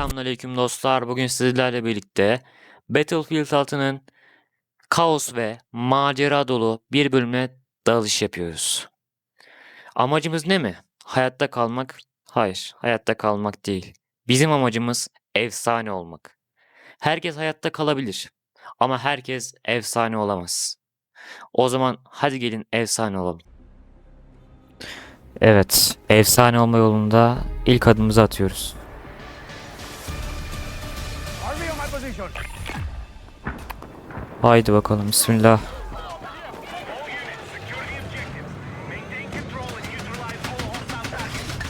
Selamünaleyküm dostlar. Bugün sizlerle birlikte Battlefield 6'nın kaos ve macera dolu bir bölümüne dalış yapıyoruz. Amacımız ne mi? Hayatta kalmak? Hayır, hayatta kalmak değil. Bizim amacımız efsane olmak. Herkes hayatta kalabilir ama herkes efsane olamaz. O zaman hadi gelin efsane olalım. Evet, efsane olma yolunda ilk adımımızı atıyoruz. All hostile targets.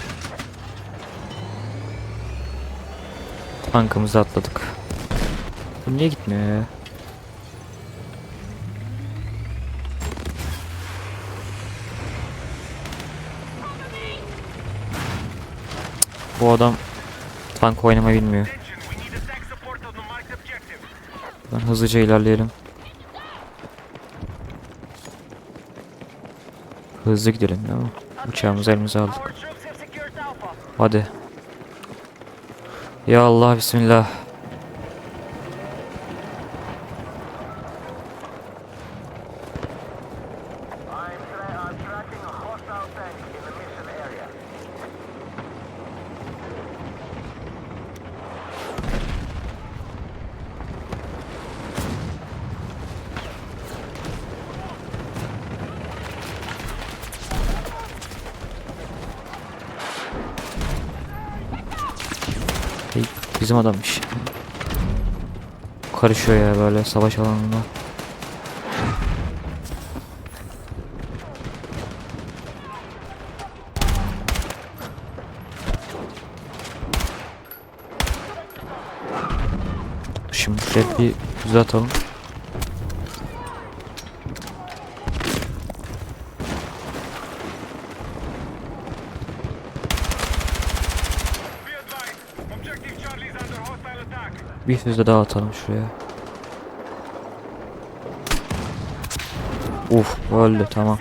Tankımızı atladık. Bu niye gitmiyor ya? Bu adam tank oynamayı bilmiyor. Ben hızlıca ilerleyelim. Hızlı gidelim değil? Uçağımızı elimize aldık. Hadi. Ya Allah bismillah. Bizim adammış. Karışıyor ya böyle savaş alanında. Şimdi şöyle bir düz atalım. Bir füze daha atalım şuraya. Uf öldü tamam.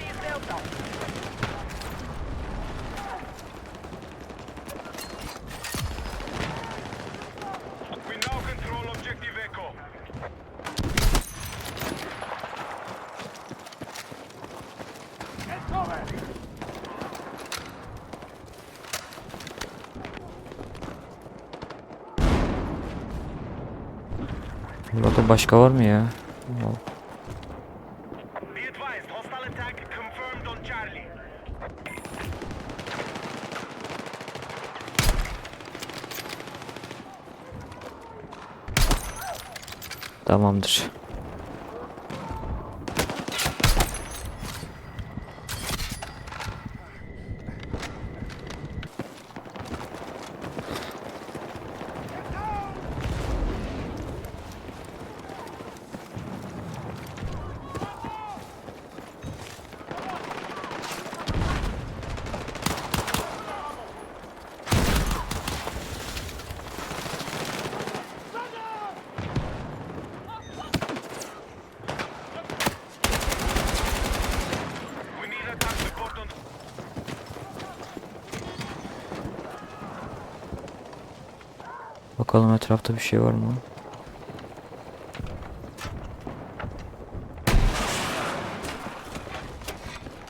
Başka var mı ya? Be advised, hostile attack confirmed on Charlie. Tamamdır. Bakalım etrafta bir şey var mı?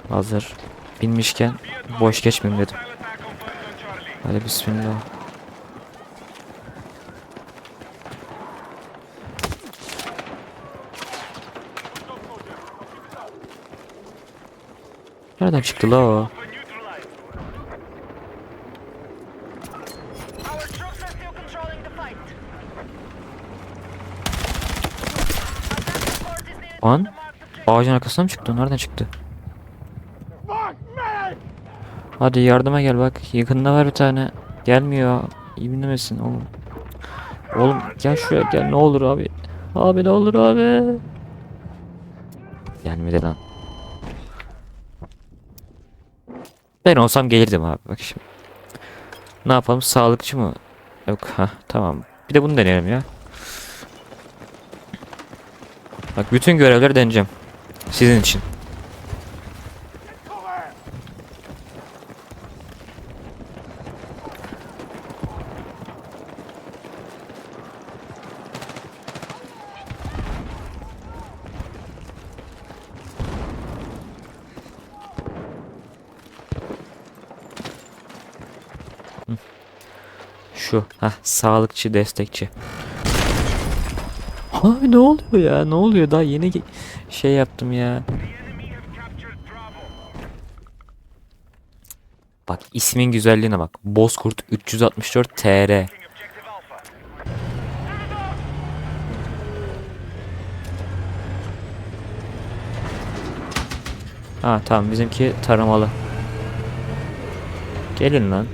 Hazır. Binmişken boş geçmeyeyim dedim. Hadi bismillah. Nereden çıktı la o? Ağacın arkasına mı çıktı? Nereden çıktı? Hadi yardıma gel bak. Yakında var bir tane. Gelmiyor. İyi dinlemesin oğlum. Oğlum gel şuraya gel ne olur abi. Abi ne olur abi. Gelmedi lan. Ben olsam gelirdim abi bak şimdi. Ne yapalım sağlıkçı mı? Yok ha tamam. Bir de bunu deneyelim ya. Bak bütün görevleri deneyeceğim. Sizin için. Şu. ha sağlıkçı destekçi. Ha ne oluyor ya? Ne oluyor daha yeni şey yaptım ya. Bak ismin güzelliğine bak. Bozkurt 364 TR. Ha tamam bizimki taramalı. Gelin lan.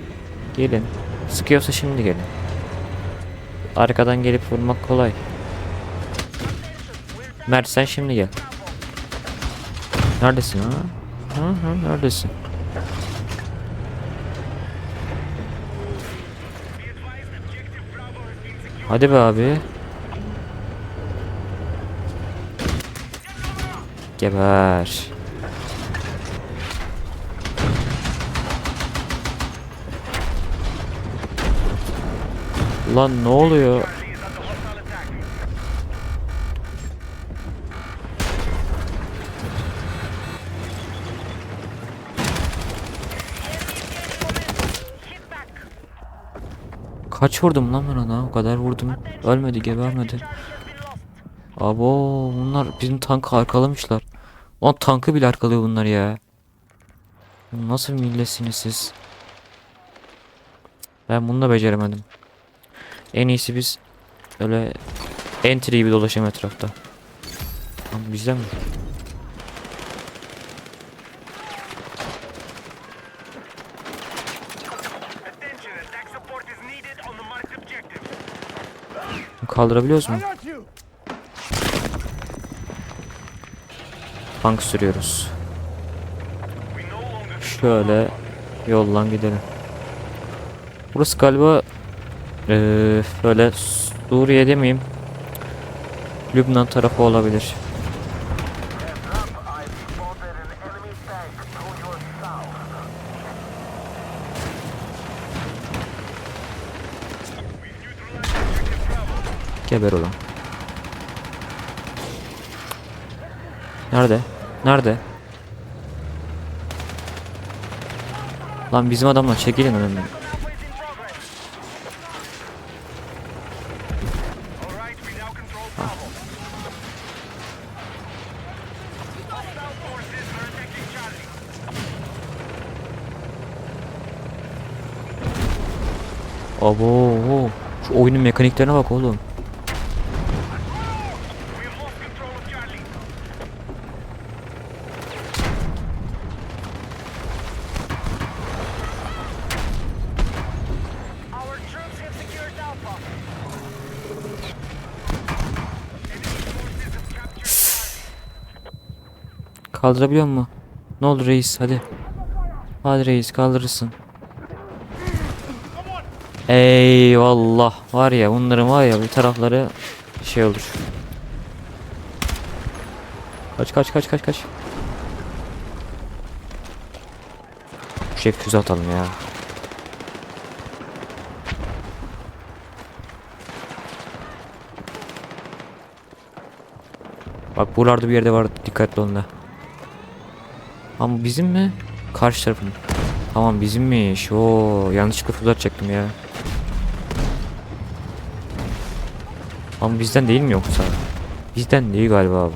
Gelin. Sıkıyorsa şimdi gelin. Arkadan gelip vurmak kolay. Mert sen şimdi gel. Neredesin ha? Ha ha neredesin? Hadi be abi. Geber. Lan ne oluyor? Kaç vurdum lan ben ona? O kadar vurdum. Ölmedi, gebermedi. Abo bunlar bizim tankı arkalamışlar. O tankı bile arkalıyor bunlar ya. Nasıl milletsiniz siz? Ben bunu da beceremedim. En iyisi biz öyle entry gibi dolaşalım etrafta. Lan bizden mi? Kaldırabiliyoruz mu? Tank sürüyoruz. Şöyle yoldan gidelim. Burası galiba eee böyle Suriye demeyeyim. Lübnan tarafı olabilir. Geber ulan. Nerede? Nerede? Lan bizim adamlar çekilin önümden. Abo. Şu oyunun mekaniklerine bak oğlum. Kaldırabiliyor mu? Ne olur reis hadi. Hadi reis kaldırırsın. Eyvallah. Var ya bunların var ya bir tarafları şey olur. Kaç kaç kaç kaç kaç. Şey füze atalım ya. Bak buralarda bir yerde var dikkatli olun da. Ama bizim mi? Karşı tarafın. Tamam bizimmiş. Oo yanlışlıkla füze atacaktım ya. Ama bizden değil mi yoksa? Bizden değil galiba bu.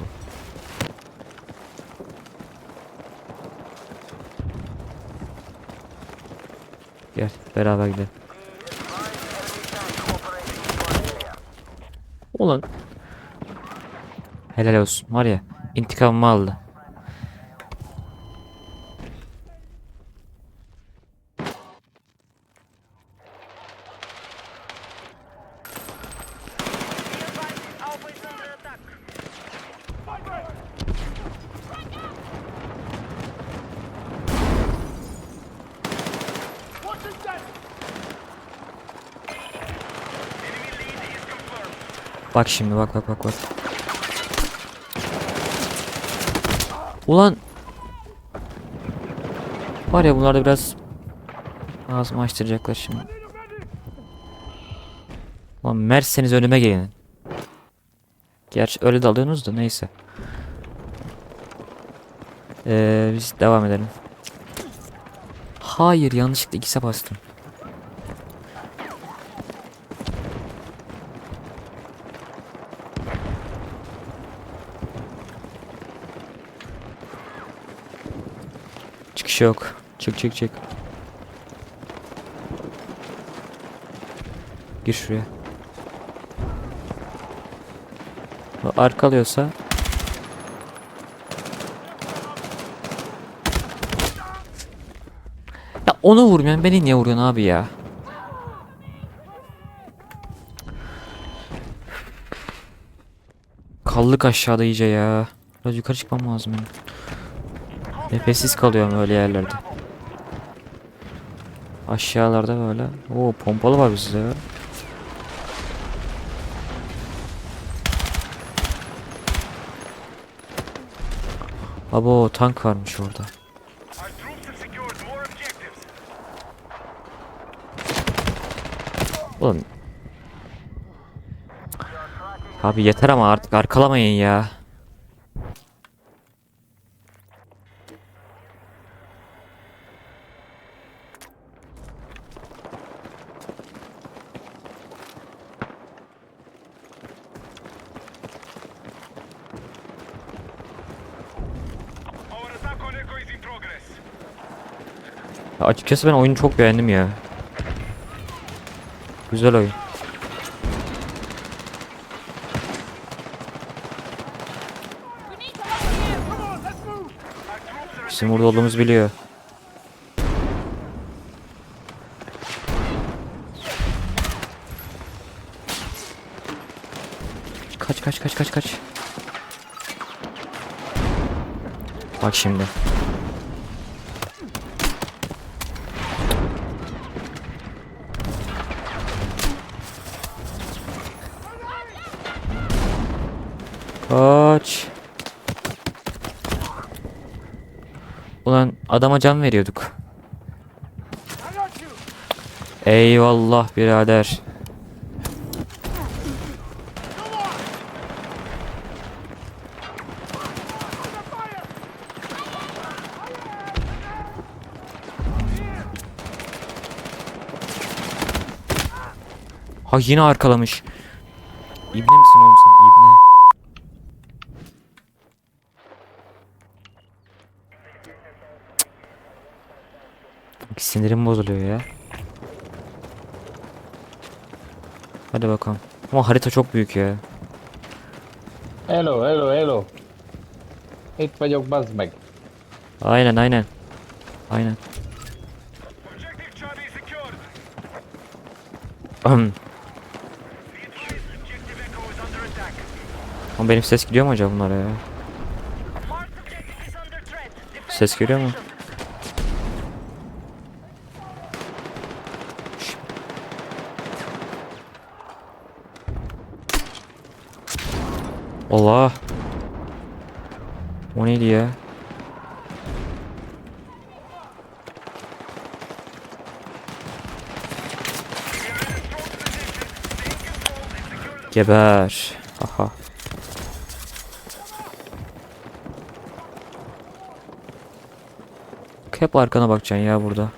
Gel beraber gidelim. Ulan. Helal olsun var ya intikamımı aldı. Bak şimdi bak bak bak bak. Ulan. Var ya bunlar da biraz ağzımı açtıracaklar şimdi. Ulan merseniz önüme gelin. Gerçi öyle dalıyorsunuz da neyse. Ee, biz devam edelim. Hayır yanlışlıkla X'e bastım. Çıkış yok. Çık çık çık. Gir şuraya. O arkalıyorsa Ya onu vurmuyorsun beni niye vuruyorsun abi ya? Kaldık aşağıda iyice ya. Biraz yukarı çıkmam lazım benim. Nefessiz kalıyorum öyle yerlerde. Aşağılarda böyle. Oo pompalı var bizde ya. Abo tank varmış orada. Oğlum. Abi yeter ama artık arkalamayın ya. Açıkçası ben oyunu çok beğendim ya. Güzel oyun. Bizim burada olduğumuzu biliyor. Kaç kaç kaç kaç kaç. Bak şimdi. Kaç. Ulan adama can veriyorduk. Eyvallah birader. Ha yine arkalamış. İbne misin oğlum sen? İbne. Cık. Sinirim bozuluyor ya. Hadi bakalım. Ama harita çok büyük ya. Hello, hello, hello. Itt vagyok, bazd meg. Aynen aynen. Aynen. Ama benim ses gidiyor mu acaba bunlara ya? Ses geliyor mu? Allah. O neydi ya? Geber. Aha. Hep arkana bakacaksın ya burada.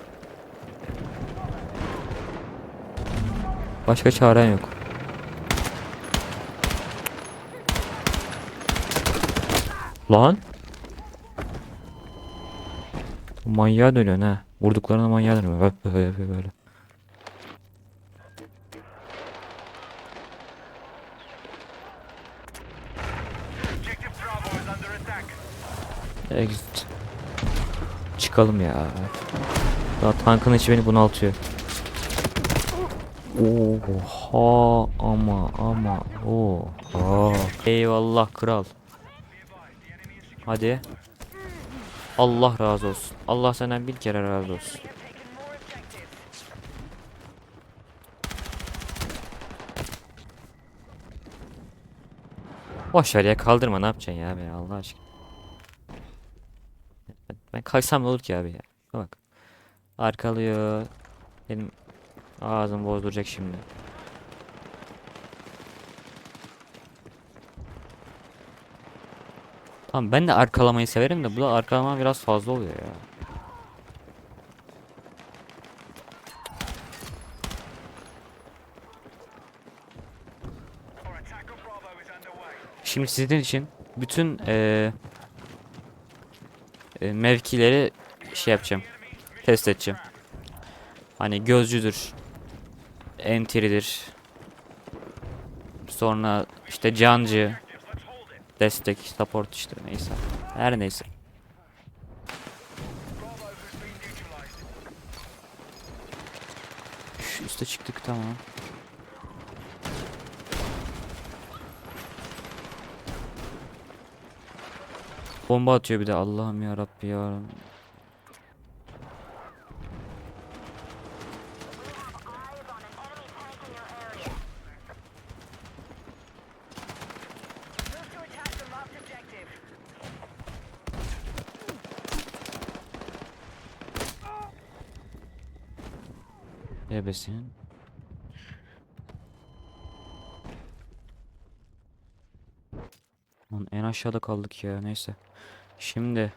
Başka çaren yok. Lan. Manyağa dönüyorsun ha. Vurduklarına manyağa dönüyor. Böyle böyle. Exit. Çıkalım ya. Daha tankın içi beni bunaltıyor. Oha ama ama oha. Eyvallah kral. Hadi. Allah razı olsun. Allah senden bir kere razı olsun. Boş ver ya kaldırma ne yapacaksın ya beni Allah aşkına. Ben kalksam ne olur ki abi ya. Bak. Arkalıyor. Benim ağzım bozduracak şimdi. Tamam ben de arkalamayı severim de bu da arkalama biraz fazla oluyor ya. Şimdi sizin için bütün eee e, mevkileri şey yapacağım. Test edeceğim. Hani gözcüdür. Entry'dir. Sonra işte cancı. Destek, support işte neyse. Her neyse. Şu üste çıktık tamam. Bomba atıyor bir de Allah'ım ya Rabbi ya. Ebesin. Lan en aşağıda kaldık ya neyse. Şimdi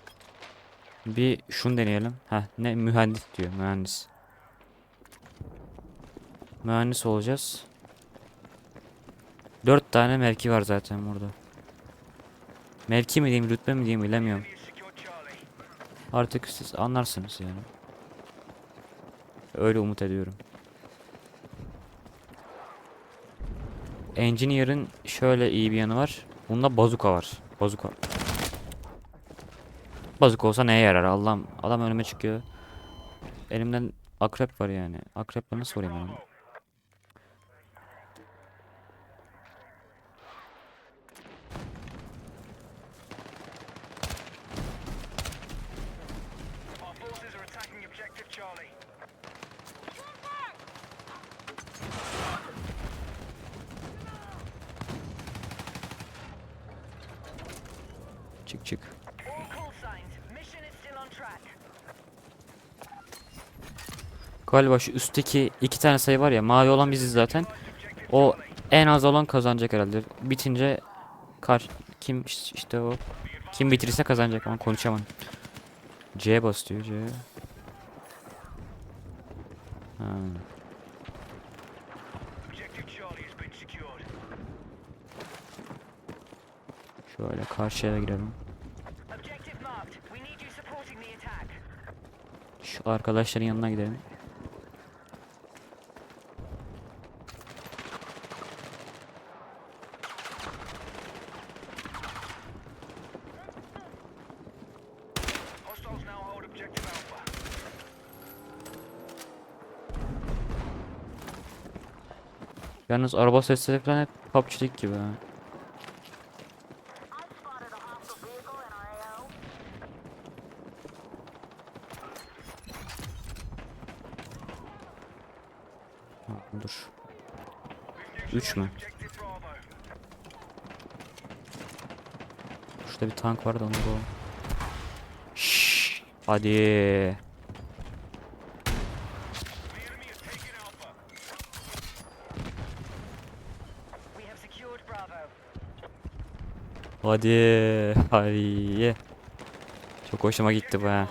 bir şunu deneyelim. Ha ne mühendis diyor mühendis. Mühendis olacağız. Dört tane mevki var zaten burada. Mevki mi diyeyim rütbe mi diyeyim bilemiyorum. Artık siz anlarsınız yani. Öyle umut ediyorum. Engineer'ın şöyle iyi bir yanı var. Bunda bazuka var. Bazuka. Bazuka olsa neye yarar Allah'ım. Adam önüme çıkıyor. Elimden akrep var yani. Akreple nasıl vurayım onu? On track. Galiba şu üstteki iki tane sayı var ya mavi olan biziz zaten. O en az olan kazanacak herhalde. Bitince kar kim iş- işte o kim bitirirse kazanacak ama konuşamam. C bas diyor C. Ha. Supporting the attack. Şu arkadaşların yanına gidelim. Yalnız araba sesleri falan hep PUBG'lik gibi. Ha, 3 mü? Şurada bir tank vardı onu da Şşş, Hadi. Hadi. Hadi. Çok hoşuma gitti bu ha.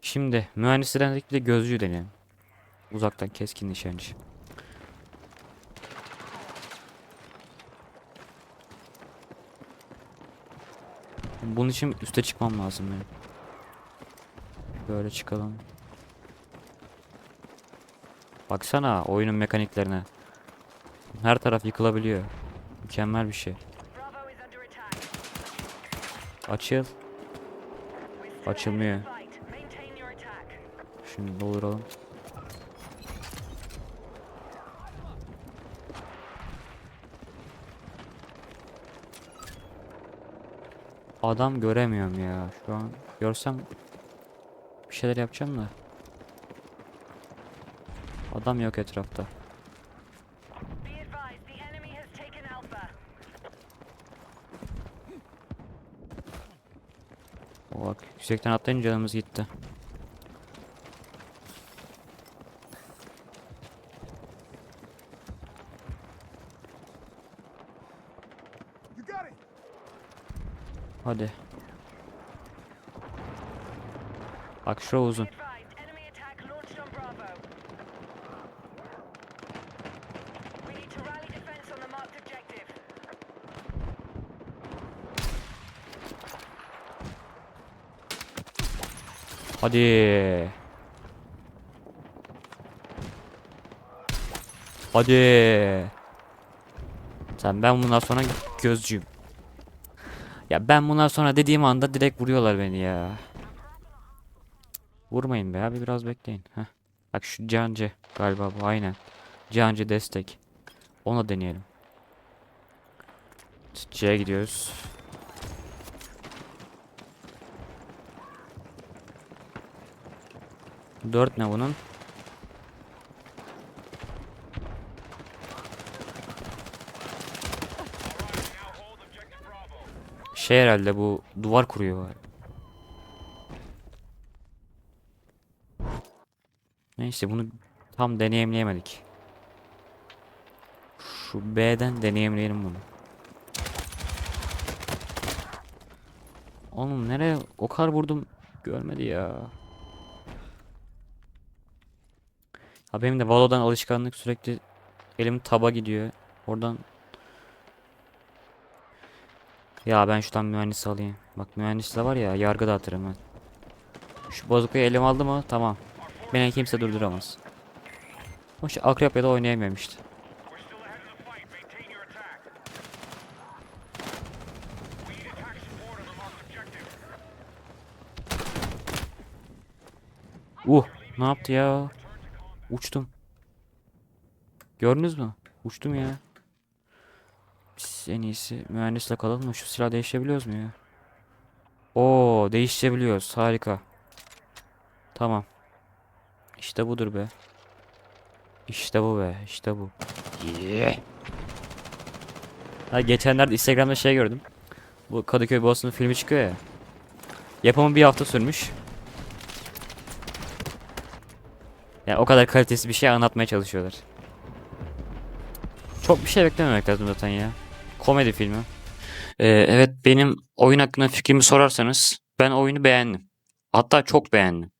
Şimdi mühendislerden bir de gözcü deneyelim. Uzaktan keskin nişancı. Bunun için üste çıkmam lazım benim. Böyle çıkalım. Baksana oyunun mekaniklerine. Her taraf yıkılabiliyor. Mükemmel bir şey. Açıl. Açılmıyor. Şimdi dolduralım. Adam göremiyorum ya. Şu an görsem bir şeyler yapacağım da. Adam yok etrafta. Bak yüksekten atlayınca canımız gitti. On the marked objective. Hadi. Hadi. Sen ben bundan sonra gözcüyüm. Ya ben bundan sonra dediğim anda direkt vuruyorlar beni ya. Vurmayın be abi biraz bekleyin. Heh. Bak şu cancı galiba bu aynen. Cancı destek. Ona deneyelim. C'ye gidiyoruz. Dört ne bunun? Şey herhalde bu duvar kuruyor. Neyse bunu tam deneyimleyemedik. Şu B'den deneyimleyelim bunu. Oğlum nereye o kadar vurdum görmedi ya. Ha benim de Valo'dan alışkanlık sürekli elim taba gidiyor. Oradan ya ben şuradan mühendis alayım. Bak mühendis de var ya yargı dağıtırım ben. Şu bozukayı elim aldı mı tamam. Beni kimse durduramaz. O şu akrep ya da objective. Uh ne yaptı ya? Uçtum. Gördünüz mü? Uçtum ya. En iyisi mühendisle kalalım mı? Şu silah değiştirebiliyoruz mu ya? Oo değiştirebiliyoruz. Harika. Tamam. İşte budur be. İşte bu be. İşte bu. Yeah. Ha, geçenlerde Instagram'da şey gördüm. Bu Kadıköy Boğazı'nın filmi çıkıyor ya. Yapımı bir hafta sürmüş. Yani o kadar kalitesiz bir şey anlatmaya çalışıyorlar. Çok bir şey beklememek lazım zaten ya. Komedi filmi. Ee, evet benim oyun hakkında fikrimi sorarsanız ben oyunu beğendim. Hatta çok beğendim.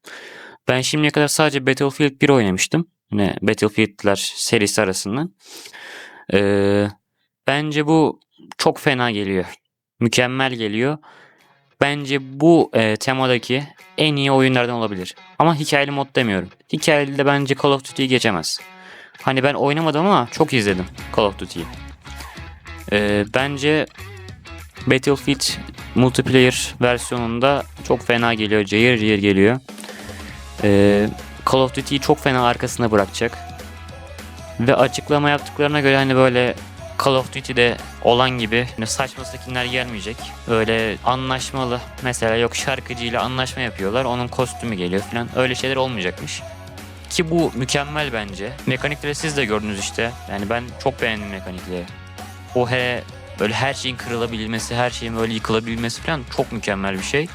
Ben şimdiye kadar sadece Battlefield 1 oynamıştım. Yine Battlefield'ler serisi arasından. Ee, bence bu çok fena geliyor. Mükemmel geliyor. Bence bu e, temadaki en iyi oyunlardan olabilir. Ama hikayeli mod demiyorum. Hikayeli de bence Call of Duty'yi geçemez. Hani ben oynamadım ama çok izledim Call of Duty'yi. Ee, bence Battlefield multiplayer versiyonunda çok fena geliyor. Cayır cayır geliyor. Ee, Call of Duty'yi çok fena arkasına bırakacak. Ve açıklama yaptıklarına göre hani böyle Call of Duty'de olan gibi hani saçma skinler gelmeyecek. Öyle anlaşmalı. Mesela yok şarkıcıyla anlaşma yapıyorlar. Onun kostümü geliyor falan. Öyle şeyler olmayacakmış. Ki bu mükemmel bence. Mekanikleri siz de gördünüz işte. Yani ben çok beğendim mekanikleri. O he böyle her şeyin kırılabilmesi, her şeyin böyle yıkılabilmesi falan çok mükemmel bir şey.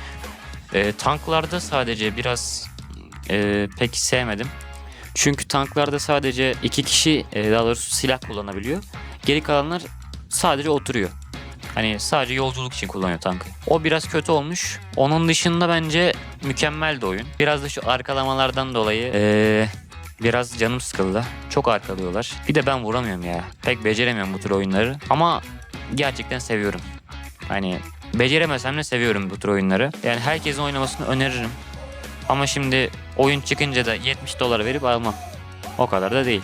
Ee, tanklarda sadece biraz e, pek sevmedim. Çünkü tanklarda sadece iki kişi e, daha doğrusu silah kullanabiliyor. Geri kalanlar sadece oturuyor. Hani sadece yolculuk için kullanıyor tankı. O biraz kötü olmuş. Onun dışında bence mükemmel de oyun. Biraz da şu arkalamalardan dolayı eee, biraz canım sıkıldı. Çok arkalıyorlar. Bir de ben vuramıyorum ya. Pek beceremiyorum bu tür oyunları. Ama gerçekten seviyorum. Hani beceremesem de seviyorum bu tür oyunları. Yani herkesin oynamasını öneririm. Ama şimdi oyun çıkınca da 70 dolar verip almam. O kadar da değil.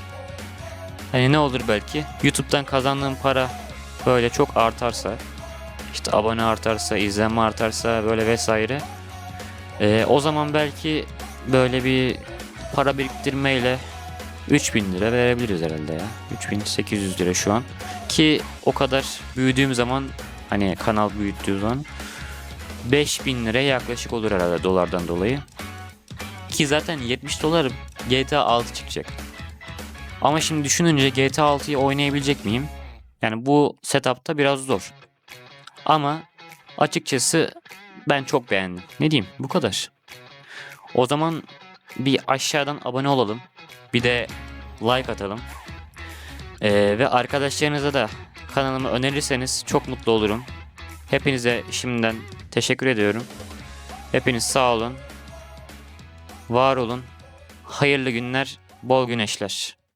Hani ne olur belki YouTube'dan kazandığım para böyle çok artarsa işte abone artarsa, izlenme artarsa böyle vesaire ee, o zaman belki böyle bir para biriktirmeyle 3000 lira verebiliriz herhalde ya. 3800 lira şu an. Ki o kadar büyüdüğüm zaman hani kanal büyüttüğü zaman 5000 liraya yaklaşık olur herhalde dolardan dolayı. Ki zaten 70 dolar GTA 6 çıkacak. Ama şimdi düşününce GTA 6'yı oynayabilecek miyim? Yani bu setup'ta biraz zor. Ama açıkçası ben çok beğendim. Ne diyeyim? Bu kadar. O zaman bir aşağıdan abone olalım. Bir de like atalım. Ee, ve arkadaşlarınıza da kanalımı önerirseniz çok mutlu olurum. Hepinize şimdiden teşekkür ediyorum. Hepiniz sağ olun. Var olun. Hayırlı günler, bol güneşler.